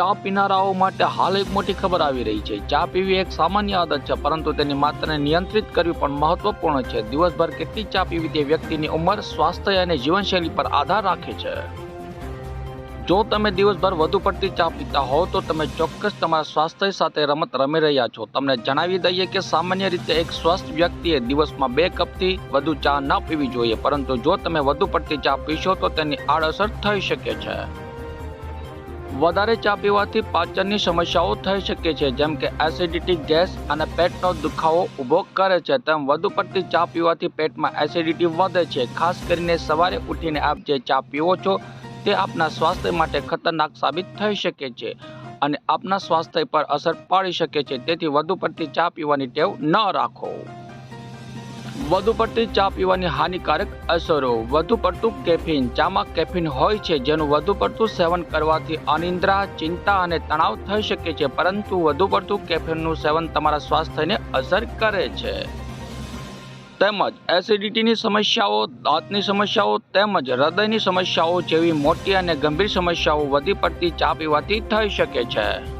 ચા પીનારાઓ માટે હાલ એક મોટી ખબર આવી રહી છે. ચા પીવી એક સામાન્ય આદત છે, પરંતુ તેની માત્રાને નિયંત્રિત કરવી પણ મહત્વપૂર્ણ છે. દિવસભર કેટલી ચા પીવી તે વ્યક્તિની ઉંમર, સ્વાસ્થ્ય અને જીવનશૈલી પર આધાર રાખે છે. જો તમે દિવસભર વધુ પડતી ચા પીતા હો તો તમે ચોક્કસ તમારા સ્વાસ્થ્ય સાથે રમત રમી રહ્યા છો. તમને જણાવી દઈએ કે સામાન્ય રીતે એક સ્વસ્થ વ્યક્તિએ દિવસમાં બે કપથી વધુ ચા ન પીવી જોઈએ, પરંતુ જો તમે વધુ પડતી ચા પીશો, તો તેની આડઅસર થઈ શકે છે. વધારે ચા પીવાથી પાચનની સમસ્યાઓ થઈ શકે છે, જેમ કે એસિડિટી ગેસ અને પેટનો દુખાવો ઊભો કરે છે. તેમ વધુ પડતી ચા પીવાથી પેટમાં એસિડિટી વધે છે. ખાસ કરીને સવારે ઉઠીને આપ જે ચા પીવો છો, તે આપના સ્વાસ્થ્ય માટે ખતરનાક સાબિત થઈ શકે છે અને આપના સ્વાસ્થ્ય પર અસર પાડી શકે છે. તેથી વધુ પડતી ચા પીવાની ટેવ ન રાખો. વધુ પડતી ચા પીવાની હાનિકારક અસરો. વધુ પડતું કેફીન. ચામાં કેફીન હોય છે, જેનું વધુ પડતું સેવન કરવાથી અનિદ્રા, ચિંતા અને તણાવ થઈ શકે છે, પરંતુ વધુ પડતું કેફીનનું સેવન તમારા સ્વાસ્થ્યને અસર કરે છે. તેમજ એસિડિટીની સમસ્યાઓ, દાંતની સમસ્યાઓ તેમજ હૃદયની સમસ્યાઓ જેવી મોટી અને ગંભીર સમસ્યાઓ વધી પડતી ચા પીવાથી થઈ શકે છે.